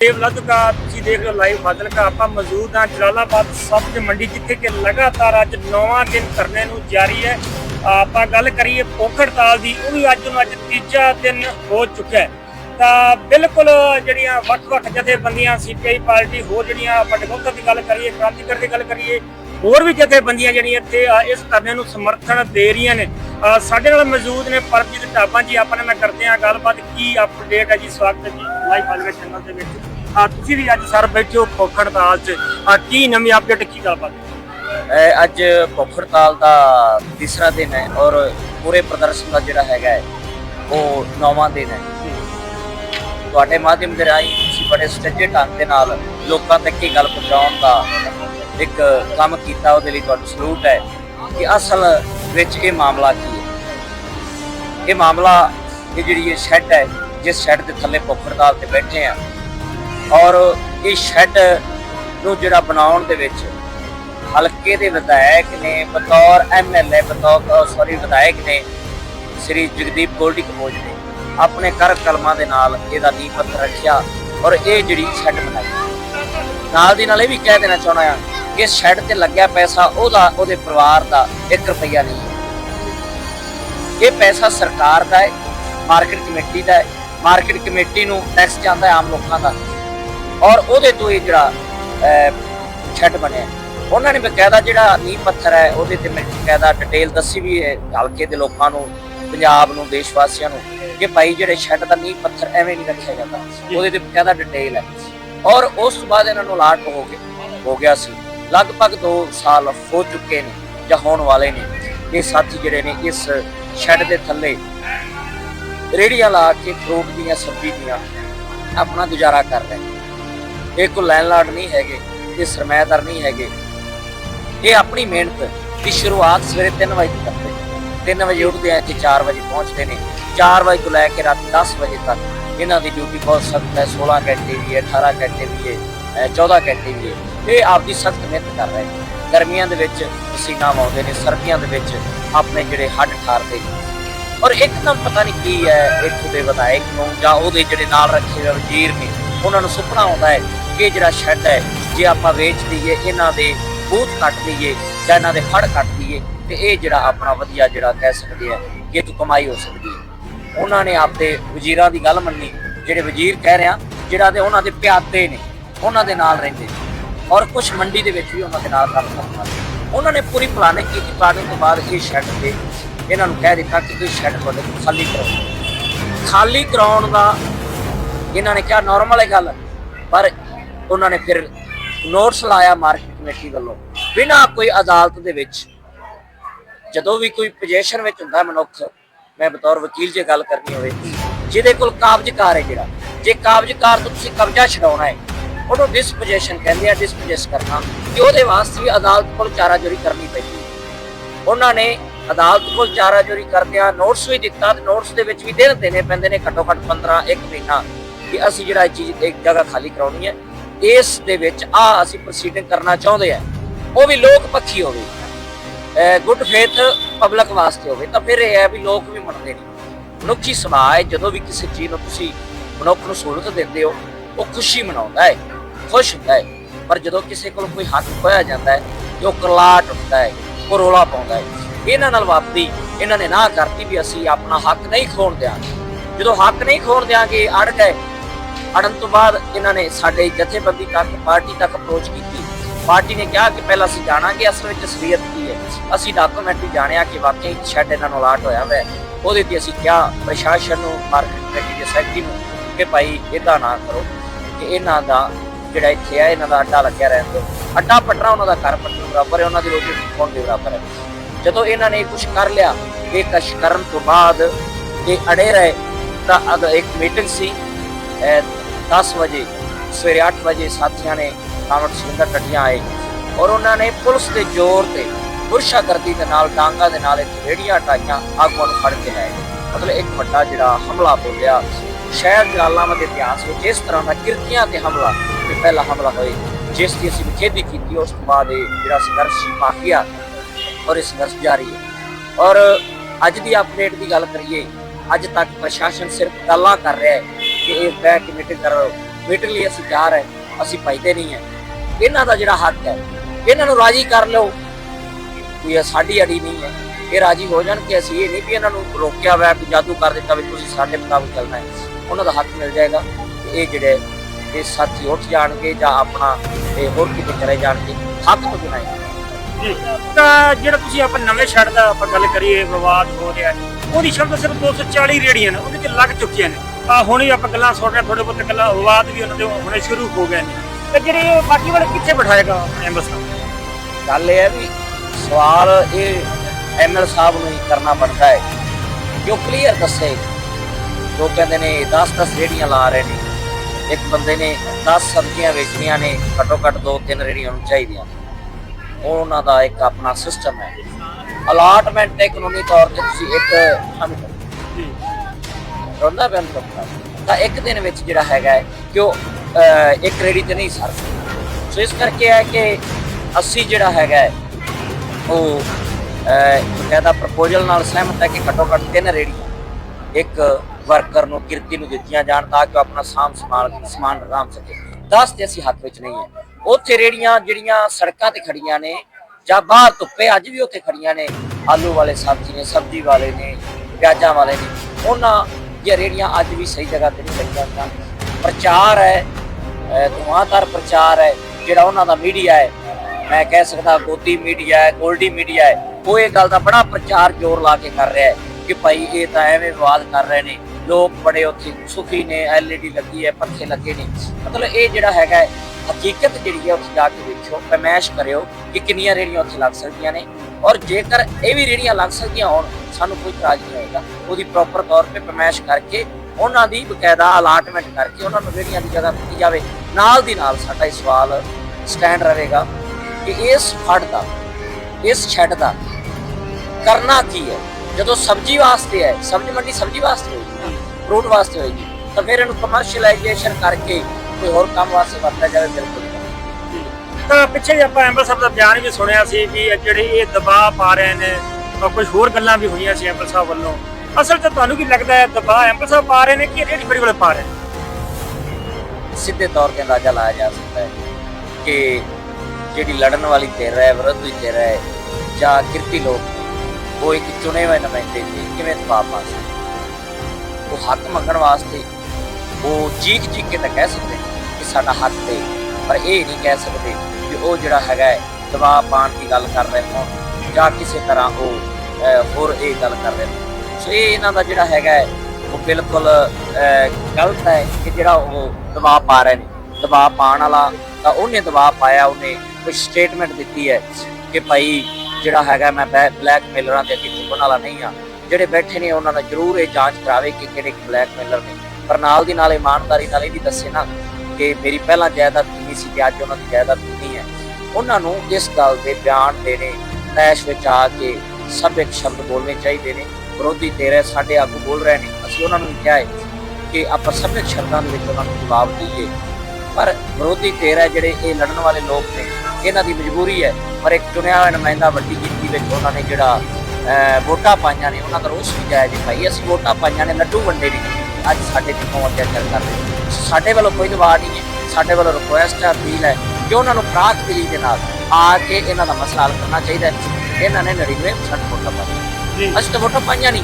ਦੇਵ ਲਦਕਾ ਤੁਸੀਂ ਦੇਖ ਰਹੇ ਲਾਈਵ ਫਾਜ਼ਿਲਕਾ ਆਪਾਂ ਮੌਜੂਦ ਹਾਂ ਜਲਾਲਾਬਾਦ ਸਬਜ਼ ਮੰਡੀ ਜਿੱਥੇ ਕਿ ਲਗਾਤਾਰ ਅੱਜ ਨੌਵਾਂ ਦਿਨ ਧਰਨੇ ਨੂੰ ਜਾਰੀ ਹੈ। ਆਪਾਂ ਗੱਲ ਕਰੀਏ ਪੋਖੜਤਾਲ ਦੀ, ਉਹ ਵੀ ਅੱਜ ਨੂੰ ਅੱਜ ਤੀਜਾ ਦਿਨ ਹੋ ਚੁੱਕਿਆ ਹੈ। ਤਾਂ ਬਿਲਕੁਲ ਜਿਹੜੀਆਂ ਵੱਖ-ਵੱਖ ਜਥੇਬੰਦੀਆਂ ਸੀਪੀਆਈ ਪਾਰਟੀ, ਹੋਰ ਜਿਹੜੀਆਂ ਆਪਾਂ ਪਟਗੋਕਰ ਦੀ ਗੱਲ ਕਰੀਏ, ਕ੍ਰਾਂਤੀਕਾਰ ਦੀ ਗੱਲ ਕਰੀਏ, ਹੋਰ ਵੀ ਜਥੇਬੰਦੀਆਂ ਜਿਹੜੀਆਂ ਇੱਥੇ ਇਸ ਧਰਨੇ ਨੂੰ ਸਮਰਥਨ ਦੇ ਰਹੀਆਂ ਨੇ। ਸਾਡੇ ਨਾਲ ਮੌਜੂਦ ਨੇ ਪਰਮਜੀਤ ਢਾਬਾ ਜੀ, ਆਪਾਂ ਨਾਲ ਕਰਦੇ ਹਾਂ ਗੱਲਬਾਤ। ਕੀ ਅਪਡੇਟ ਹੈ ਜੀ? ਸਵਾਗਤ ਹੈ ਜੀ ਲਾਈਵ ਫਾਜ਼ਿਲਕਾ ਚੈਨਲ ਦੇ ਵਿੱਚ। ਤੁਸੀਂ ਵੀ ਅੱਜ ਸਰ ਬੈਠੇ ਹੋ ਭੁੱਖ ਹੜਤਾਲ 'ਚ। ਕੀ ਨਵੀਂ ਅਪਡੇਟ ਕੀ ਗੱਲਬਾਤ? ਅੱਜ ਭੁੱਖ ਹੜਤਾਲ ਦਾ ਤੀਸਰਾ ਦਿਨ ਹੈ ਔਰ ਪੂਰੇ ਪ੍ਰਦਰਸ਼ਨ ਦਾ ਜਿਹੜਾ ਹੈਗਾ ਹੈ, ਉਹ ਨੌਵਾਂ ਦਿਨ ਹੈ। ਤੁਹਾਡੇ ਮਾਧਿਅਮ ਦੇ ਰਾਹੀਂ ਤੁਸੀਂ ਬੜੇ ਸੁਚੱਜੇ ਢੰਗ ਦੇ ਨਾਲ ਲੋਕਾਂ ਤੱਕ ਇਹ ਗੱਲ ਪਹੁੰਚਾਉਣ ਦਾ ਇੱਕ ਕੰਮ ਕੀਤਾ, ਉਹਦੇ ਲਈ ਤੁਹਾਨੂੰ ਸਲੂਟ ਹੈ ਕਿ ਅਸਲ ਵਿੱਚ ਇਹ ਮਾਮਲਾ ਕੀ ਹੈ। ਇਹ ਮਾਮਲਾ, ਇਹ ਜਿਹੜੀ ਇਹ ਸ਼ੈੱਡ ਹੈ, ਜਿਸ ਸ਼ੈੱਡ ਦੇ ਥੱਲੇ ਭੁੱਖ ਹੜਤਾਲ ਤੇ ਬੈਠੇ ਆ ਔਰ ਇਹ ਸ਼ੈੱਡ ਨੂੰ ਜਿਹੜਾ ਬਣਾਉਣ ਦੇ ਵਿੱਚ ਹਲਕੇ ਦੇ ਵਿਧਾਇਕ ਨੇ, ਬਤੌਰ ਐਮਐਲਏ ਬਤੌਰ ਸੌਰੀ ਵਿਧਾਇਕ ਨੇ, ਸ੍ਰੀ ਜਗਦੀਪ ਗੋਲਡੀ ਕਬੋਜ ਨੇ ਆਪਣੇ ਕਰ ਕਲਮਾਂ ਦੇ ਨਾਲ ਇਹਦਾ ਨੀਂਹ ਪੱਥਰ ਰੱਖਿਆ ਔਰ ਇਹ ਜਿਹੜੀ ਸ਼ੈੱਡ ਬਣਾਈ। ਨਾਲ ਦੀ ਨਾਲ ਇਹ ਵੀ ਕਹਿ ਦੇਣਾ ਚਾਹੁੰਦਾ ਆ ਕਿ ਸ਼ੈੱਡ ਤੇ ਲੱਗਿਆ ਪੈਸਾ ਉਹਦਾ, ਉਹਦੇ ਪਰਿਵਾਰ ਦਾ 1 ਰੁਪਈਆ ਨਹੀਂ। ਹੈ। ਇਹ ਪੈਸਾ ਸਰਕਾਰ ਦਾ ਹੈ, ਮਾਰਕੀਟ ਕਮੇਟੀ ਦਾ ਹੈ। ਮਾਰਕੀਟ ਕਮੇਟੀ ਨੂੰ ਟੈਕਸ ਜਾਂਦਾ ਆਮ ਲੋਕਾਂ ਦਾ। ਔਰ ਉਹਦੇ ਤੋਂ ਇਹ ਜਿਹੜਾ ਅਹ, ਸ਼ੈੱਡ ਬਣਿਆ। ਉਹਨਾਂ ਨੇ ਬਕਾਇਦਾ ਜਿਹੜਾ ਨੀਂਹ ਪੱਥਰ ਹੈ ਉਹਦੇ ਤੇ ਮੈਂ ਬਕਾਇਦਾ ਡਿਟੇਲ ਦੱਸੀ ਵੀ ਹੈ ਹਲਕੇ ਦੇ ਲੋਕਾਂ ਨੂੰ ਪੰਜਾਬ ਨੂੰ ਦੇਸ਼ ਵਾਸੀਆਂ ਨੂੰ ਕਿ ਭਾਈ ਜਿਹੜੇ ਸ਼ੈੱਡ ਦਾ ਨੀਂਹ ਪੱਥਰ ਐਵੇਂ ਨਹੀਂ ਰੱਖਿਆ ਜਾਂਦਾ। ਉਹਦੇ ਤੇ ਬਕਾਇਦਾ ਡਿਟੇਲ ਹੈ। ਔਰ ਉਸ ਤੋਂ ਬਾਅਦ ਇਹਨਾਂ ਨੂੰ ਅਲਾਟ ਹੋ ਗਿਆ ਹੋ ਗਿਆ ਸੀ। ਲਗਭਗ 2 ਸਾਲ ਹੋ ਚੁੱਕੇ ਨੇ ਜਾਂ ਹੋਣ ਵਾਲੇ ਨੇ। ਇਹ ਸਾਥੀ ਜਿਹੜੇ ਨੇ ਇਸ ਸ਼ੈੱਡ ਦੇ ਥੱਲੇ ਰੇੜੀਆਂ ਲਾ ਕੇ ਫਰੂਟ ਦੀਆਂ ਸਬਜ਼ੀ ਦੀਆਂ ਆਪਣਾ ਗੁਜ਼ਾਰਾ ਕਰ ਰਹੇ ਨੇ। ਇਹ ਕੋਈ ਲੈਂਡਲਾਰਡ ਨਹੀਂ ਹੈਗੇ, ਇਹ ਸਰਮਾਇਦਾਰ ਨਹੀਂ ਹੈਗੇ। ਇਹ ਆਪਣੀ ਮਿਹਨਤ ਦੀ ਸ਼ੁਰੂਆਤ ਸਵੇਰੇ 3 ਵਜੇ ਤੋਂ ਕਰਦੇ। ਨੇ 3 ਵਜੇ ਉੱਠਦੇ ਆ ਇੱਥੇ 4 ਵਜੇ ਪਹੁੰਚਦੇ ਨੇ। 4 ਵਜੇ ਤੋਂ ਲੈ ਕੇ ਰਾਤ 10 ਵਜੇ ਤੱਕ ਇਹਨਾਂ ਦੀ ਡਿਊਟੀ ਬਹੁਤ ਸਖਤ ਹੈ। 16 ਘੰਟੇ ਵੀ ਹੈ 18 ਘੰਟੇ ਵੀ ਹੈ, ਅਹ 14 ਘੰਟੇ ਵੀ ਹੈ। ਇਹ ਆਪਦੀ ਸਖਤ ਮਿਹਨਤ ਕਰ ਰਹੇ ਨੇ। ਗਰਮੀਆਂ ਦੇ ਵਿੱਚ ਪਸੀਨਾ ਆਉਂਦੇ ਨੇ, ਸਰਦੀਆਂ ਦੇ ਵਿੱਚ ਆਪਣੇ ਜਿਹੜੇ ਹੱਡ ਠਾਰਦੇ ਨੇ। ਔਰ ਇੱਕਦਮ ਪਤਾ ਨਹੀਂ ਕੀ ਹੈ, ਇੱਥੋਂ ਦੇ ਵਿਧਾਇਕ ਨੂੰ ਜਾਂ ਉਹਦੇ ਜਿਹੜੇ ਨਾਲ ਰੱਖੇ ਹੋਏ ਵਜ਼ੀਰ ਨੇ ਉਹਨਾਂ ਨੂੰ ਸੁਪਨਾ ਆਉਂਦਾ ਹੈ ਕਿ ਇਹ ਜਿਹੜਾ ਸ਼ੈੱਡ ਹੈ, ਜੇ ਆਪਾਂ ਵੇਚ ਦਈਏ, ਇਹਨਾਂ ਦੇ ਬੂਥ ਕੱਟ ਦਈਏ ਜਾਂ ਇਹਨਾਂ ਦੇ ਫੜ ਕੱਟ ਦਈਏ, ਤੇ ਇਹ ਜਿਹੜਾ ਆਪਣਾ ਵਧੀਆ ਜਿਹੜਾ ਕਹਿ ਸਕਦੇ ਆ ਕਿ ਇਹ ਕਮਾਈ ਹੋ ਸਕਦੀ ਹੈ। ਉਹਨਾਂ ਨੇ ਆਪਦੇ ਵਜ਼ੀਰਾਂ ਦੀ ਗੱਲ ਮੰਨੀ, ਜਿਹੜੇ ਵਜ਼ੀਰ ਕਹਿ ਰਿਹਾ ਜਿਹੜਾ ਦੇ ਉਹਨਾਂ ਦੇ ਪਿਆਦੇ ਨੇ, ਉਹਨਾਂ ਦੇ ਨਾਲ ਰਹਿੰਦੇ ਔਰ ਕੁਝ ਮੰਡੀ ਦੇ ਵਿੱਚ ਵੀ ਉਹਨਾਂ ਦੇ ਨਾਲ ਕੰਮ ਕਰਨਾ ਉਹਨਾਂ ਨੇ ਪੂਰੀ ਪਲਾਨਿੰਗ ਕੀਤੀ ਪਲਾਨਿੰਗ ਤੋਂ ਬਾਅਦ ਇਹ ਸ਼ੈੱਡ ਤੇ ਇਹਨਾਂ ਨੂੰ ਕਹਿ ਦਿੱਤਾ ਕਿ ਤੁਸੀਂ ਸ਼ੈੱਡ ਤੁਹਾਡੇ ਖਾਲੀ ਕਰੋ ਖਾਲੀ ਕਰਾਉਣ ਦਾ ਇਹਨਾਂ ਨੇ ਕਿਹਾ ਨਾਰਮਲ ਹੈ ਗੱਲ, ਪਰ ਉਹਨਾਂ ਨੇ ਫਿਰ ਨੋਟਿਸ ਲਾਇਆ ਮਾਰਕੀਟ ਕਮੇਟੀ ਵੱਲੋਂ। ਬਿਨਾਂ ਕੋਈ ਅਦਾਲਤ ਦੇ ਵਿੱਚ, ਜਦੋਂ ਵੀ ਕੋਈ ਪੋਜੀਸ਼ਨ ਵਿੱਚ ਹੁੰਦਾ ਮਨੁੱਖ, ਮੈਂ ਬਤੌਰ ਵਕੀਲ ਜੇ ਗੱਲ ਕਰਨੀ ਹੋਵੇ, ਜਿਹਦੇ ਕੋਲ ਕਾਬਜ਼ਕਾਰ ਹੈ ਜਿਹੜਾ, ਜੇ ਕਾਬਜ਼ਕਾਰ ਤੋਂ ਤੁਸੀਂ ਕਬਜ਼ਾ ਛਡਾਉਣਾ ਹੈ, ਉਹਨੂੰ ਡਿਸਪੋਜੀਸ਼ਨ ਕਹਿੰਦੇ ਆ ਡਿਸਪੋਜੈਸ ਕਰਨਾ। ਕਿ ਉਹਦੇ ਵਾਸਤੇ ਵੀ ਅਦਾਲਤ ਕੋਲ ਚਾਰਾਜੋਰੀ ਕਰਨੀ ਪੈਂਦੀ ਉਹਨਾਂ ਨੇ ਅਦਾਲਤ ਕੋਲ ਚਾਰਾਜੋਰੀ ਕਰਦਿਆਂ ਨੋਟਸ ਵੀ ਦਿੱਤਾ, ਤੇ ਨੋਟਿਸ ਦੇ ਵਿੱਚ ਵੀ ਦਿਨ ਦੇਣੇ ਪੈਂਦੇ ਨੇ ਘੱਟੋ ਘੱਟ 15 ਇੱਕ ਮਹੀਨਾ। ਕਿ ਅਸੀਂ ਜਿਹੜਾ ਇਹ ਚੀਜ਼ ਇੱਕ ਜਗ੍ਹਾ ਖਾਲੀ ਕਰਾਉਣੀ ਹੈ, ਇਸ ਦੇ ਵਿੱਚ ਆ ਅਸੀਂ ਪ੍ਰੋਸੀਡਿੰਗ ਕਰਨਾ ਚਾਹੁੰਦੇ ਆ। ਉਹ ਵੀ ਲੋਕ ਪੱਖੀ ਹੋਵੇ ਗੁੱਡ ਫੇਥ ਪਬਲਿਕ ਵਾਸਤੇ ਹੋਵੇ, ਤਾਂ ਫਿਰ ਇਹ ਹੈ ਵੀ ਲੋਕ ਵੀ ਮੰਨਦੇ ਨੇ। ਮਨੁੱਖੀ ਸਮਾਜ ਜਦੋਂ ਵੀ ਕਿਸੇ ਚੀਜ਼ ਨੂੰ ਤੁਸੀਂ ਮਨੁੱਖ ਨੂੰ ਸਹੂਲਤ ਦਿੰਦੇ ਹੋ, ਉਹ ਖੁਸ਼ੀ ਮਨਾਉਂਦਾ ਹੈ, ਖੁਸ਼ ਹੁੰਦਾ ਹੈ। ਪਰ ਜਦੋਂ ਕਿਸੇ ਕੋਲ ਕੋਈ ਹੱਕ ਖੋਇਆ ਜਾਂਦਾ ਹੈ, ਤੇ ਉਹ ਕਰਲਾਟ ਹੁੰਦਾ ਹੈ, ਉਹ ਰੋਲਾ ਪਾਉਂਦਾ ਹੈ। ਇਹਨਾਂ ਨਾਲ ਵਾਪਦੀ ਇਹਨਾਂ ਨੇ ਨਾ ਕਰਤੀ ਵੀ ਅਸੀਂ ਆਪਣਾ ਹੱਕ ਨਹੀਂ ਖੋਣ ਦਿਆਂਗੇ। ਜਦੋਂ ਹੱਕ ਨਹੀਂ ਖੋਣ ਦਿਆਂਗੇ ਅੜ ਗਏ ਅੜਨ ਤੋਂ ਬਾਅਦ ਇਹਨਾਂ ਨੇ ਸਾਡੇ ਜਥੇਬੰਦੀ ਕਰਕੇ ਪਾਰਟੀ ਤੱਕ ਅਪਰੋਚ ਕੀਤੀ। ਪਾਰਟੀ ਨੇ ਕਿਹਾ ਕਿ ਪਹਿਲਾਂ ਅਸੀਂ ਜਾਣਾਂਗੇ ਅਸਲ ਵਿੱਚ ਅਸਲੀਅਤ ਕੀ ਹੈ। ਅਸੀਂ ਡਾਕੂਮੈਂਟਰੀ ਜਾਣਿਆ ਕਿ ਵਾਕਈ ਸ਼ੈੱਡ ਇਹਨਾਂ ਨੂੰ ਅਲਾਟ ਹੋਇਆ ਹੋਇਆ ਉਹਦੇ ਤੇ ਅਸੀਂ ਕਿਹਾ, ਪ੍ਰਸ਼ਾਸਨ ਨੂੰ, ਮਾਰਕੀਟ ਕਮੇਟੀ ਦੇ ਸੈਕਟਰੀ ਨੂੰ ਕਿ ਭਾਈ ਇਦਾਂ ਨਾ ਕਰੋ ਕਿ ਇਹਨਾਂ ਦਾ ਜਿਹੜਾ ਇੱਥੇ ਆ, ਇਹਨਾਂ ਦਾ ਅੱਡਾ ਲੱਗਿਆ ਰਹਿੰਦਾ ਅੱਡਾ ਪਟਣਾ ਉਹਨਾਂ ਦਾ ਘਰ ਪੱਟਣ ਬਰਾਬਰ ਹੈ, ਉਹਨਾਂ ਦੀ ਰੋਟੀ ਖਾਣ ਦੇ ਬਰਾਬਰ ਹੈ। ਜਦੋਂ ਇਹਨਾਂ ਨੇ ਕੁਝ ਕਰ ਲਿਆ, ਇਹ ਕਸ਼ ਕਰਨ ਤੋਂ ਬਾਅਦ ਇਹ ਅੜੇ ਰਹੇ ਤਾਂ ਅਗ ਇੱਕ ਮੀਟਿੰਗ ਸੀ 10 ਵਜੇ, ਸਵੇਰੇ 8 ਵਜੇ ਸਾਥੀਆਂ ਨੇ ਕਾਮਟ ਸੁੰਦਰ ਕੱਢੀਆਂ ਆਏ ਔਰ ਉਹਨਾਂ ਨੇ ਪੁਲਿਸ ਦੇ ਜ਼ੋਰ ਤੇ ਗੁਰਸ਼ਾਗਰਦੀ ਦੇ ਨਾਲ, ਡਾਂਗਾ ਦੇ ਨਾਲ ਇੱਥੇ ਰੇੜੀਆਂ ਟਾਈਆਂ ਆਗੂਆਂ ਨੂੰ ਫੜ ਕੇ ਲਾਏ ਮਤਲਬ ਇੱਕ ਵੱਡਾ ਜਿਹੜਾ ਹਮਲਾ ਬੋਲਿਆ ਸ਼ਹਿਰ ਜਲਾਲਾਬਾਦ ਦੇ ਇਤਿਹਾਸ ਵਿੱਚ ਇਸ ਤਰ੍ਹਾਂ ਦਾ ਕਿਰਤੀਆਂ ਤੇ ਹਮਲਾ ਤੇ ਪਹਿਲਾ ਹਮਲਾ ਹੋਏ, ਜਿਸ ਦੀ ਅਸੀਂ ਵਿਖੇਦੀ ਕੀਤੀ, ਉਸ ਤੋਂ ਬਾਅਦ ਇਹ ਜਿਹੜਾ ਸੰਘਰਸ਼ ਸੀ, ਮਾਫੀਆ ਔਰ ਇਹ ਸੰਘਰਸ਼ ਜਾਰੀ ਹੈ। ਔਰ ਅੱਜ ਦੀ ਅਪਡੇਟ ਦੀ ਗੱਲ ਕਰੀਏ, ਅੱਜ ਤੱਕ ਪ੍ਰਸ਼ਾਸਨ ਸਿਰਫ ਗੱਲਾਂ ਕਰ ਰਿਹਾ ਹੈ। ਕਿ ਇਹ ਮੀਟਿੰਗ ਕਰ ਕਰੋ ਮੀਟਿੰਗ ਲਈ ਅਸੀਂ ਤਿਆਰ ਹੈ, ਅਸੀਂ ਪੈਦੇ ਨਹੀਂ ਹੈ। ਇਹਨਾਂ ਦਾ ਜਿਹੜਾ ਹੱਕ ਹੈ, ਇਹਨਾਂ ਨੂੰ ਰਾਜੀ ਕਰ ਲਓ। ਕੋਈ ਇਹ ਸਾਡੀ ਅੜੀ ਨਹੀਂ ਹੈ। ਇਹ ਰਾਜੀ ਹੋ ਜਾਣ ਕਿ ਅਸੀਂ ਇਹ ਨਹੀਂ ਵੀ ਇਹਨਾਂ ਨੂੰ ਰੋਕਿਆ ਹੋਇਆ ਕਿ ਜਾਦੂ ਕਰ ਦਿੱਤਾ ਵੀ ਤੁਸੀਂ ਸਾਡੇ ਮੁਤਾਬਕ ਚੱਲਣਾ ਹੈ। ਉਹਨਾਂ ਦਾ ਹੱਕ ਮਿਲ ਜਾਏਗਾ ਇਹ ਜਿਹੜੇ ਇਹ ਸਾਥੀ ਉੱਠ ਜਾਣਗੇ ਜਾਂ ਆਪਣਾ ਇਹ ਹੋਰ ਕਿਤੇ ਚਲੇ ਜਾਣਗੇ। ਹੱਕ ਤੋਂ ਬਿਨਾਂ ਜੀ, ਤਾਂ ਜਿਹੜਾ ਤੁਸੀਂ ਆਪਾਂ ਨਵੇਂ ਛੱਡ ਦਾ ਆਪਾਂ ਗੱਲ ਕਰੀਏ, ਵਿਵਾਦ ਹੋ ਰਿਹਾ ਉਹਦੀ ਸ਼ਬਦ ਸਿਰਫ 240 ਰੇੜੀਆਂ ਨੇ, ਉਹਦੇ ਚ ਲੱਗ ਚੁੱਕੀਆਂ ਨੇ। ਆ ਹੁਣ ਆਪਾਂ ਗੱਲਾਂ ਸੁਣ ਰਹੇ ਥੋੜੇ ਬਹੁਤ ਗੱਲਾਂ ਵਿਵਾਦ ਵੀ ਉਹਨਾਂ ਦੇ ਹੋਣੇ ਸ਼ੁਰੂ ਹੋ ਗਏ ਨੇ। ਤੇ ਜਿਹੜੇ ਬਾਕੀ ਵਾਲੇ ਕਿੱਥੇ ਬਿਠਾਏਗਾ ਐਮਬੈਸਡਰ ਗੱਲ ਇਹ ਹੈ ਵੀ ਸਵਾਲ ਇਹ ਐਮਐਲ ਸਾਹਿਬ ਨੂੰ ਹੀ ਕਰਨਾ ਬਣਦਾ ਹੈ। ਜੋ ਕਲੀਅਰ ਦੱਸੇ। ਜੋ ਕਹਿੰਦੇ ਨੇ 10-10 ਰੇੜੀਆਂ ਲਾ ਰਹੇ ਨੇ। ਇੱਕ ਬੰਦੇ ਨੇ 10 ਸਬਜ਼ੀਆਂ ਵੇਚਣੀਆਂ ਨੇ, ਘੱਟੋ ਘੱਟ ਦੋ ਤਿੰਨ ਰੇੜੀਆਂ ਨੂੰ ਚਾਹੀਦੀਆਂ ਉਹਨਾਂ ਦਾ ਇੱਕ ਆਪਣਾ ਸਿਸਟਮ ਹੈ। ਅਲਾਟਮੈਂਟ ਤੇ ਕਾਨੂੰਨੀ ਤੌਰ ਤੇ ਤੁਸੀਂ ਇੱਕ ਰੋਂਦਾ ਬਿਆਨ ਕਰਦਾ ਤਾਂ ਇੱਕ ਦਿਨ ਵਿੱਚ ਜਿਹੜਾ ਹੈਗਾ ਹੈ ਕਿ ਉਹ ਇੱਕ ਰੇੜੀ ਤੇ ਨਹੀਂ ਸਰ। ਸੋ ਇਸ ਕਰਕੇ ਹੈ ਕਿ ਅਸੀਂ ਜਿਹੜਾ ਹੈਗਾ ਹੈ, ਉਹ ਬਕਾਇਦਾ ਪ੍ਰਪੋਜ਼ਲ ਨਾਲ ਸਹਿਮਤ ਹੈ ਕਿ ਘੱਟੋ ਘੱਟ ਤਿੰਨ ਰੇੜੀਆਂ ਇੱਕ ਵਰਕਰ ਨੂੰ ਕਿਰਤੀ ਨੂੰ ਦਿੱਤੀਆਂ ਜਾਣ ਤਾਂ ਕਿ ਉਹ ਆਪਣਾ ਸਾਮ ਸਮਾਨ ਸਮਾਨ ਰਾਮ ਸਕੇ। 10 ਤੇ ਅਸੀਂ ਹੱਥ ਵਿੱਚ ਨਹੀਂ ਹੈ। ਉੱਥੇ ਰੇੜੀਆਂ ਜਿਹੜੀਆਂ ਸੜਕਾਂ ਤੇ ਖੜੀਆਂ ਨੇ ਜਾਂ ਬਾਹਰ ਧੁੱਪੇ ਅੱਜ ਵੀ ਉੱਥੇ ਖੜੀਆਂ ਨੇ ਆਲੂ ਵਾਲੇ ਸਬਜ਼ੀ ਨੇ ਸਬਜ਼ੀ ਵਾਲੇ ਨੇ ਪਿਆਜ਼ਾਂ ਵਾਲੇ ਨੇ ਉਹਨਾਂ ਦੀਆਂ ਰੇੜੀਆਂ ਅੱਜ ਵੀ ਸਹੀ ਜਗ੍ਹਾ ਤੇ ਨਹੀਂ ਲੱਗੀਆਂ ਤਾਂ ਪ੍ਰਚਾਰ ਹੈ, ਅਹ ਪ੍ਰਚਾਰ ਹੈ, ਜਿਹੜਾ ਉਹਨਾਂ ਦਾ ਮੀਡੀਆ ਹੈ। ਮੈਂ ਕਹਿ ਸਕਦਾ ਗੋਦੀ ਮੀਡੀਆ ਹੈ, ਗੋਲਡੀ ਮੀਡੀਆ ਹੈ, ਉਹ ਇਹ ਗੱਲ ਦਾ ਬੜਾ ਪ੍ਰਚਾਰ ਜ਼ੋਰ ਲਾ ਕੇ ਕਰ ਰਿਹਾ ਹੈ ਕਿ ਭਾਈ ਇਹ ਤਾਂ ਐਵੇਂ ਵਿਵਾਦ ਕਰ ਰਹੇ ਨੇ। ਲੋਕ ਬੜੇ ਉੱਥੇ ਸੁਖੀ ਨੇ, ਐਲਈਡੀ ਲੱਗੀ ਹੈ, ਪੱਖੇ ਲੱਗੇ ਨੇ। ਮਤਲਬ ਇਹ ਜਿਹੜਾ ਹੈਗਾ ਹਕੀਕਤ ਜਿਹੜੀ ਹੈ ਉੱਥੇ ਜਾ ਕੇ ਵੇਖਿਓ ਪਰਮੈਸ਼ ਕਰਿਓ ਕਿ ਕਿੰਨੀਆਂ ਰੇੜੀਆਂ ਉੱਥੇ ਲੱਗ ਸਕਦੀਆਂ ਨੇ। ਔਰ ਜੇਕਰ ਇਹ ਵੀ ਰੇੜੀਆਂ ਲੱਗ ਸਕਦੀਆਂ ਹੋਣ, ਸਾਨੂੰ ਕੋਈ ਇਤਰਾਜ਼ ਨਹੀਂ ਹੋਏਗਾ। ਉਹਦੀ ਪ੍ਰੋਪਰ ਤੌਰ ਤੇ ਪਰਮੈਸ਼ ਕਰਕੇ, ਉਹਨਾਂ ਦੀ ਬਕਾਇਦਾ ਅਲਾਟਮੈਂਟ ਕਰਕੇ ਉਹਨਾਂ ਨੂੰ ਰੇੜੀਆਂ ਦੀ ਜਗ੍ਹਾ ਦਿੱਤੀ ਜਾਵੇ। ਨਾਲ ਦੀ ਨਾਲ ਸਾਡਾ ਇਹ ਸਵਾਲ ਸਟੈਂਡ ਰਹੇਗਾ ਕਿ ਇਸ ਫੜ ਦਾ, ਇਸ ਛੱਡ ਦਾ ਕਰਨਾ ਕੀ ਹੈ? ਜਦੋਂ ਸਬਜ਼ੀ ਵਾਸਤੇ ਹੈ ਸਬਜ਼ੀ ਮੰਡੀ ਸਬਜ਼ੀ ਵਾਸਤੇ ਹੋਏਗੀ ਫਰੂਟ ਵਾਸਤੇ ਹੋਏਗੀ, ਤਾਂ ਫਿਰ ਇਹਨੂੰ ਕਮਰਸ਼ੀਅਲਾਈਜੇਸ਼ਨ ਕਰਕੇ ਕੋਈ ਹੋਰ ਕੰਮ ਵਾਸਤੇ ਵਰਤਿਆ ਜਾਵੇ ਬਿਲਕੁਲ ਤਾਂ। ਪਿੱਛੇ ਜੇ ਆਪਾਂ ਐਮਬਲ ਸਾਹਿਬ ਦਾ ਬਿਆਨ ਵੀ ਸੁਣਿਆ ਸੀ ਵੀ ਜਿਹੜੇ ਇਹ ਦਬਾਅ ਪਾ ਰਹੇ ਨੇ ਔਰ ਕੁਝ ਹੋਰ ਗੱਲਾਂ ਵੀ ਹੋਈਆਂ ਸੀ ਐਮਬਲ ਸਾਹਿਬ ਵੱਲੋਂ। ਅਸਲ 'ਚ ਤੁਹਾਨੂੰ ਕੀ ਲੱਗਦਾ ਹੈ, ਦਬਾਅ ਐਮਬਲ ਸਾਹਿਬ ਪਾ ਰਹੇ ਨੇ ਕਿ ਰੇੜੀ ਫੜੀ ਵਾਲੇ ਪਾ ਰਹੇ ਨੇ? ਸਿੱਧੇ ਤੌਰ ਤੇ ਅੰਦਾਜ਼ਾ ਲਾਇਆ ਜਾ ਸਕਦਾ ਹੈ ਕਿ ਜਿਹੜੀ ਲੜਨ ਵਾਲੀ ਧਿਰ ਹੈ, ਵਿਰੋਧੀ ਧਿਰ ਹੈ ਜਾਂ ਕਿਰਤੀ ਲੋਕ, ਉਹ ਇੱਕ ਚੁਣੇ ਹੋਏ ਨੁਮਾਇੰਦੇ ਨੇ, ਕਿਵੇਂ ਦਬਾਅ ਪਾ ਸਕਦੇ ਉਹ ਹੱਕ ਮੰਗਣ ਵਾਸਤੇ ਉਹ ਚੀਖ ਚੀਖ ਕੇ ਤਾਂ ਕਹਿ ਸਕਦੇ ਨੇ। ਸਾਡਾ ਹੱਥ ਤੇ। ਪਰ ਇਹ ਨਹੀਂ ਕਹਿ ਸਕਦੇ ਕਿ ਉਹ ਜਿਹੜਾ ਹੈਗਾ ਹੈ, ਦਬਾਅ ਪਾਉਣ ਦੀ ਗੱਲ ਕਰ ਰਹੇ ਹੋਣ ਜਾਂ ਕਿਸੇ ਤਰ੍ਹਾਂ ਉਹ ਹੋਰ ਇਹ ਗੱਲ ਕਰ ਰਹੇ ਨੇ ਸੋ ਇਹ ਇਹਨਾਂ ਦਾ ਜਿਹੜਾ ਹੈਗਾ ਹੈ, ਉਹ ਬਿਲਕੁਲ ਗਲਤ ਹੈ ਕਿ ਜਿਹੜਾ ਉਹ ਦਬਾਅ ਪਾ ਰਹੇ ਨੇ। ਦਬਾਅ ਪਾਉਣ ਵਾਲਾ ਤਾਂ ਉਹਨੇ ਦਬਾਅ ਪਾਇਆ ਉਹਨੇ ਕੋਈ ਸਟੇਟਮੈਂਟ ਦਿੱਤੀ ਹੈ ਕਿ ਭਾਈ ਜਿਹੜਾ ਹੈਗਾ ਮੈਂ ਬਲੈਕ ਮੇਲਰਾਂ ਦੇ ਅੱਗੇ ਝੁਕਣ ਵਾਲਾ ਨਹੀਂ ਆ ਜਿਹੜੇ ਬੈਠੇ ਨੇ ਉਹਨਾਂ ਦਾ ਜ਼ਰੂਰ ਇਹ ਜਾਂਚ ਕਰਾਵੇ ਕਿ ਕਿਹੜੇ ਬਲੈਕ ਮੇਲਰ ਨੇ। ਪਰ ਨਾਲ ਦੀ ਨਾਲ ਇਮਾਨਦਾਰੀ ਨਾਲ ਇਹ ਵੀ ਦੱਸੇ ਨਾ ਕਿ ਮੇਰੀ ਪਹਿਲਾਂ ਜਾਇਦਾਦ ਨਹੀਂ ਸੀ ਤੇ ਅੱਜ ਉਹਨਾਂ ਦੀ ਜਾਇਦਾਦ ਨਹੀਂ ਹੈ। ਉਹਨਾਂ ਨੂੰ ਇਸ ਗੱਲ ਦੇ ਬਿਆਨ ਦੇਣੇ, ਤੈਸ਼ ਵਿੱਚ ਆ ਕੇ ਸਭ ਇੱਕ ਸ਼ਬਦ ਬੋਲਣੇ ਚਾਹੀਦੇ ਨੇ। ਵਿਰੋਧੀ ਤੇਰੇ ਸਾਡੇ ਆਗੂ ਬੋਲ ਰਹੇ ਨੇ। ਅਸੀਂ ਉਹਨਾਂ ਨੂੰ ਕਿਹਾ ਹੈ ਕਿ ਆਪਾਂ ਸਭ ਇੱਕ ਸ਼ਬਦਾਂ ਦੇ ਵਿੱਚ ਉਹਨਾਂ ਨੂੰ ਜਵਾਬ ਦਈਏ। ਪਰ ਵਿਰੋਧੀ ਤੇਰਾ ਜਿਹੜੇ ਇਹ ਲੜਨ ਵਾਲੇ ਲੋਕ ਨੇ, ਇਹਨਾਂ ਦੀ ਮਜਬੂਰੀ ਹੈ। ਪਰ ਇੱਕ ਚੁਣਿਆ ਹੋਇਆ ਨੁਮਾਇੰਦਾ ਵੱਡੀ ਗਿਣਤੀ ਵਿੱਚ ਉਹਨਾਂ ਨੇ ਜਿਹੜਾ ਵੋਟਾਂ ਪਾਈਆਂ ਨੇ, ਉਹਨਾਂ ਦਾ ਰੋਸ ਵੀ ਜਾਇਜ਼ ਹੈ ਭਾਈ। ਅਸੀਂ ਵੋਟਾਂ ਪਾਈਆਂ ਨੇ, ਲੱਡੂ ਵੰਡੇ ਨੇ। ਅੱਜ ਸਾਡੇ ਤੇ ਕਿਉਂ ਅਤਿਆਚਾਰ ਕਰ ਸਾਡੇ ਵੱਲੋਂ ਕੋਈ ਦਬਾਅ ਨਹੀਂ ਹੈ। ਸਾਡੇ ਵੱਲੋਂ ਰਿਕੁਐਸਟ ਹੈ ਅਪੀਲ ਹੈ ਕਿ ਉਹਨਾਂ ਨੂੰ ਪ੍ਰਾਕ ਦਿਲੀ ਦੇ ਨਾਲ ਆ ਕੇ ਇਹਨਾਂ ਦਾ ਮਸਲਾ ਹੱਲ ਕਰਨਾ ਚਾਹੀਦਾ ਹੈ। ਇਹਨਾਂ ਨੇ 99 60 ਵੋਟਾਂ ਪਾਈਆਂ। ਅਸੀਂ ਤਾਂ ਵੋਟਾਂ ਪਾਈਆਂ ਨਹੀਂ।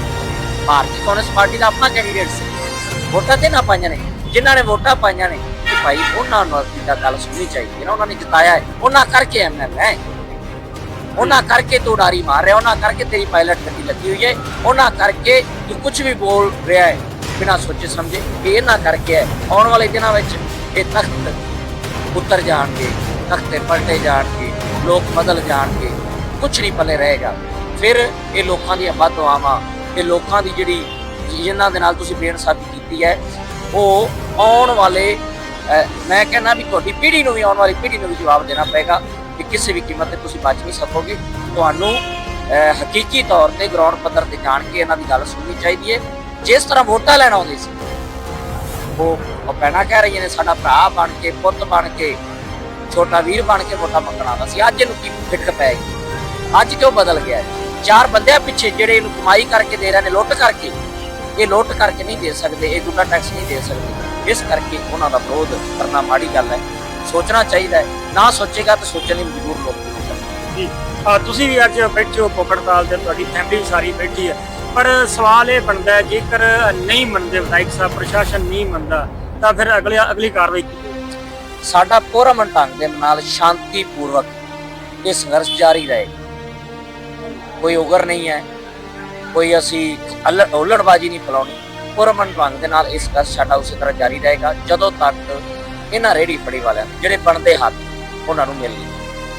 ਭਾਰਤੀ ਕਾਂਗਰਸ ਪਾਰਟੀ ਦਾ ਆਪਣਾ ਕੈਂਡੀਡੇਟ ਸੀ। ਵੋਟਾਂ ਤੇ ਨਾ ਪਾਈਆਂ ਨੇ। ਜਿਨ੍ਹਾਂ ਨੇ ਵੋਟਾਂ ਪਾਈਆਂ ਨੇ ਕਿ ਭਾਈ ਉਹਨਾਂ ਨੂੰ ਅਸੀਂ ਤਾਂ ਗੱਲ ਸੁਣਨੀ ਚਾਹੀਦੀ ਹੈ ਉਹਨਾਂ ਨੇ ਜਿਤਾਇਆ ਹੈ। ਉਹਨਾਂ ਕਰਕੇ ਐਮਐਲ ਹੈ। ਉਹਨਾਂ ਕਰਕੇ ਤੂੰ ਡਾਰੀ ਮਾਰ ਰਿਹਾ। ਉਹਨਾਂ ਕਰਕੇ ਤੇਰੀ ਪਾਇਲਟ ਗੱਡੀ ਲੱਗੀ ਹੋਈ ਹੈ। ਉਹਨਾਂ ਕਰਕੇ ਤੂੰ ਕੁਝ ਵੀ ਬੋਲ ਰਿਹਾ ਹੈ। ਬਿਨਾਂ ਸੋਚੇ ਸਮਝੇ ਕਿ ਇਹਨਾਂ ਕਰਕੇ ਹੈ ਆਉਣ ਵਾਲੇ ਦਿਨਾਂ ਵਿੱਚ ਇਹ ਤਖਤ ਉਤਰ ਜਾਣਗੇ, ਤਖਤੇ ਪਲਟੇ ਜਾਣਗੇ, ਲੋਕ ਬਦਲ ਜਾਣਗੇ ਕੁਝ ਨਹੀਂ ਪੱਲੇ ਰਹੇਗਾ। ਫਿਰ ਇਹ ਲੋਕਾਂ ਦੀਆਂ ਬਦਦੁਆਵਾਂ ਇਹ ਲੋਕਾਂ ਦੀ ਜਿਹੜੀ ਜਿਨ੍ਹਾਂ ਦੇ ਨਾਲ ਤੁਸੀਂ ਬੇਇਨਸਾਫੀ ਕੀਤੀ ਹੈ, ਉਹ ਆਉਣ ਵਾਲੇ ਮੈਂ ਕਹਿੰਦਾ ਵੀ ਤੁਹਾਡੀ ਪੀੜ੍ਹੀ ਨੂੰ ਵੀ ਆਉਣ ਵਾਲੀ ਪੀੜ੍ਹੀ ਨੂੰ ਵੀ ਜਵਾਬ ਦੇਣਾ ਪਏਗਾ ਕਿ ਕਿਸੇ ਵੀ ਕੀਮਤ ਤੇ ਤੁਸੀਂ ਬਚ ਨਹੀਂ ਸਕੋਗੇ। ਤੁਹਾਨੂੰ ਹਕੀਕੀ ਤੌਰ ਤੇ ਗਰਾਊਂਡ ਪੱਧਰ ਤੇ ਜਾਣ ਕੇ ਇਹਨਾਂ ਦੀ ਗੱਲ ਸੁਣਨੀ ਚਾਹੀਦੀ ਹੈ। ਜਿਸ ਤਰ੍ਹਾਂ ਵੋਟਾਂ ਲੈਣ ਆਉਂਦੇ ਸੀ। ਉਹ ਉਹ ਭੈਣਾਂ ਕਹਿ ਰਹੀਆਂ ਨੇ, ਸਾਡਾ ਭਰਾ ਬਣ ਕੇ, ਪੁੱਤ ਬਣ ਕੇ, ਛੋਟਾ ਵੀਰ ਬਣ ਕੇ ਵੋਟਾਂ ਮੰਗਣ ਆਉਂਦਾ ਸੀ। ਅੱਜ ਇਹਨੂੰ ਕੀ ਫਿੱਕ ਪੈ ਗਈ? ਅੱਜ ਕਿਉਂ ਬਦਲ ਗਿਆ ਚਾਰ ਬੰਦਿਆਂ ਪਿੱਛੇ ਜਿਹੜੇ ਇਹਨੂੰ ਕਮਾਈ ਕਰਕੇ ਦੇ ਰਹੇ ਨੇ, ਲੁੱਟ ਕਰਕੇ, ਇਹ ਲੁੱਟ ਕਰਕੇ ਨਹੀਂ ਦੇ ਸਕਦੇ, ਇਹ ਗੁੰਡਾ ਟੈਕਸ ਨਹੀਂ ਦੇ ਸਕਦੇ। ਇਸ ਕਰਕੇ ਉਹਨਾਂ ਦਾ ਵਿਰੋਧ ਕਰਨਾ ਮਾੜੀ ਗੱਲ ਹੈ। ਸੋਚਣਾ ਚਾਹੀਦਾ ਹੈ। ਨਾ ਸੋਚੇਗਾ ਤਾਂ ਸੋਚਣ ਲਈ ਮਜਬੂਰ ਲੋਕ ਜੀ ਤੁਸੀਂ ਵੀ ਅੱਜ ਬੈਠੇ ਹੋ ਕੋਕੜਤਾਲ ਤੇ ਤੁਹਾਡੀ ਫੈਮਿਲੀ ਸਾਰੀ ਬੈਠੀ ਹੈ। ਪਰ ਸਵਾਲ ਇਹ ਬਣਦਾ ਜੇਕਰ ਨਹੀਂ ਮੰਨਦੇ ਵਿਧਾਇਕ ਸਾਹਿਬ, ਪ੍ਰਸ਼ਾਸਨ ਨਹੀਂ ਮੰਨਦਾ, ਤਾਂ ਫਿਰ ਅਗਲੀ ਅਗਲੀ ਕਾਰਵਾਈ ਕੀ ਸਾਡਾ ਪੁਰਮਨ ਢੰਗ ਦੇ ਨਾਲ ਸ਼ਾਂਤੀਪੂਰਵਕ ਇਹ ਸੰਘਰਸ਼ ਜਾਰੀ ਰਹੇ ਕੋਈ ਉਗਰ ਨਹੀਂ ਹੈ, ਕੋਈ ਅਸੀਂ ਅਲ- ਨਹੀਂ ਫਲਾਉਣੀ। ਪੁਰਮਨ ਢੰਗ ਦੇ ਨਾਲ ਇਹ ਸੰਘਰਸ਼ ਸਾਡਾ ਉਸੇ ਤਰ੍ਹਾਂ ਜਾਰੀ ਰਹੇਗਾ, ਜਦੋਂ ਤੱਕ ਇਹਨਾਂ ਰੇੜੀ ਫੜੀ ਵਾਲਿਆਂ ਨੂੰ, ਜਿਹੜੇ ਬਣਦੇ ਹੱਕ ਉਹਨਾਂ ਨੂੰ ਮਿਲ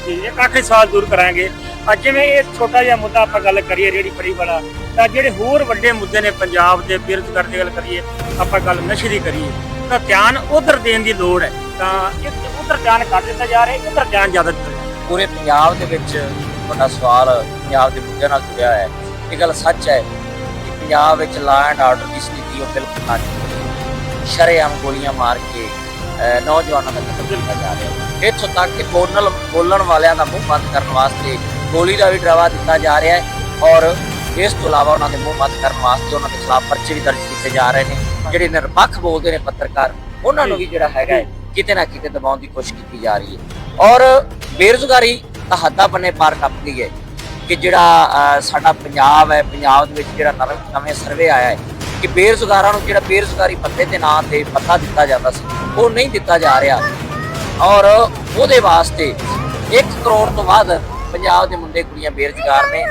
ਨਹੀਂ ਜੀ ਇੱਕ ਆਖਰੀ ਦੂਰ ਕਰਾਂਗੇ। ਅੱਜ ਜਿਵੇਂ ਇਹ ਛੋਟਾ ਜਿਹਾ ਮੁੱਦਾ ਆਪਾਂ ਗੱਲ ਕਰੀਏ ਰੇੜੀ ਫੜੀ ਵਾਲਾ, ਤਾਂ ਜਿਹੜੇ ਹੋਰ ਵੱਡੇ ਮੁੱਦੇ ਨੇ ਪੰਜਾਬ ਦੇ ਬੇਰੁਜ਼ਗਾਰ ਦੀ ਗੱਲ ਕਰੀਏ, ਆਪਾਂ ਗੱਲ ਨਸ਼ੇ ਦੀ ਕਰੀਏ, ਤਾਂ ਧਿਆਨ ਉਧਰ ਦੇਣ ਦੀ ਲੋੜ ਹੈ। ਤਾਂ ਇੱਕ ਉਧਰ ਧਿਆਨ ਘੱਟ ਦਿੱਤਾ ਜਾ ਰਿਹਾ, ਉਧਰ ਧਿਆਨ ਜ਼ਿਆਦਾ ਦਿੱਤਾ ਜਾ ਰਿਹਾ। ਪੂਰੇ ਪੰਜਾਬ ਦੇ ਵਿੱਚ ਵੱਡਾ ਸਵਾਲ ਪੰਜਾਬ ਦੇ ਮੁੱਦਿਆਂ ਨਾਲ ਜੁੜਿਆ ਹੈ। ਇਹ ਗੱਲ ਸੱਚ ਹੈ ਕਿ ਪੰਜਾਬ ਵਿੱਚ ਲਾ ਐਂਡ ਆਰਡਰ ਦੀ ਸਥਿਤੀ ਉਹ ਬਿਲਕੁਲ ਨਾ ਸ਼ਰੇਆਮ ਗੋਲੀਆਂ ਮਾਰ ਕੇ ਨੌਜਵਾਨਾਂ ਦਾ ਕਤਲ ਕੀਤਾ ਜਾ ਰਿਹਾ ਹੈ। ਇੱਥੋਂ ਤੱਕ ਕਿ ਬੋਲਣ ਬੋਲਣ ਵਾਲਿਆਂ ਦਾ ਮੂੰਹ ਬੰਦ ਕਰਨ ਵਾਸਤੇ ਗੋਲੀ ਦਾ ਵੀ ਡਰਾਵਾ ਦਿੱਤਾ ਜਾ ਰਿਹਾ ਹੈ ਔਰ ਇਸ ਤੋਂ ਇਲਾਵਾ ਉਹਨਾਂ ਦੇ ਮੂੰਹ ਬੰਦ ਕਰਨ ਵਾਸਤੇ ਉਹਨਾਂ ਦੇ ਖਿਲਾਫ ਪਰਚੇ ਵੀ ਦਰਜ ਕੀਤੇ ਜਾ ਰਹੇ ਨੇ। ਜਿਹੜੇ ਨਿਰਪੱਖ ਬੋਲਦੇ ਨੇ ਪੱਤਰਕਾਰ, ਉਹਨਾਂ ਨੂੰ ਵੀ ਜਿਹੜਾ ਹੈਗਾ ਕਿਤੇ ਨਾ ਕਿਤੇ ਦਬਾਉਣ ਦੀ ਕੋਸ਼ਿਸ਼ ਕੀਤੀ ਜਾ ਰਹੀ ਹੈ। ਔਰ ਬੇਰੁਜ਼ਗਾਰੀ ਤਾਂ ਹੱਦਾਂ ਬੰਨੇ ਪਾਰ ਟੱਪਦੀ ਹੈ ਕਿ ਜਿਹੜਾ ਸਾਡਾ ਪੰਜਾਬ ਹੈ, ਪੰਜਾਬ ਦੇ ਵਿੱਚ ਜਿਹੜਾ ਨਵੇਂ ਨਵੇਂ ਸਰਵੇ ਆਇਆ ਹੈ ਕਿ ਬੇਰੁਜ਼ਗਾਰਾਂ ਨੂੰ ਜਿਹੜਾ ਬੇਰੁਜ਼ਗਾਰੀ ਪੱਤੇ ਦੇ ਨਾਂ ਤੇ ਪੱਤਾ ਦਿੱਤਾ ਜਾਂਦਾ ਸੀ, ਉਹ ਨਹੀਂ ਦਿੱਤਾ ਜਾ ਰਿਹਾ। ਔਰ ਉਹਦੇ ਵਾਸਤੇ 1 ਕਰੋੜ ਤੋਂ ਵੱਧ ਪੰਜਾਬ ਦੇ ਮੁੰਡੇ ਕੁੜੀਆਂ ਬੇਰੁਜ਼ਗਾਰ ਨੇ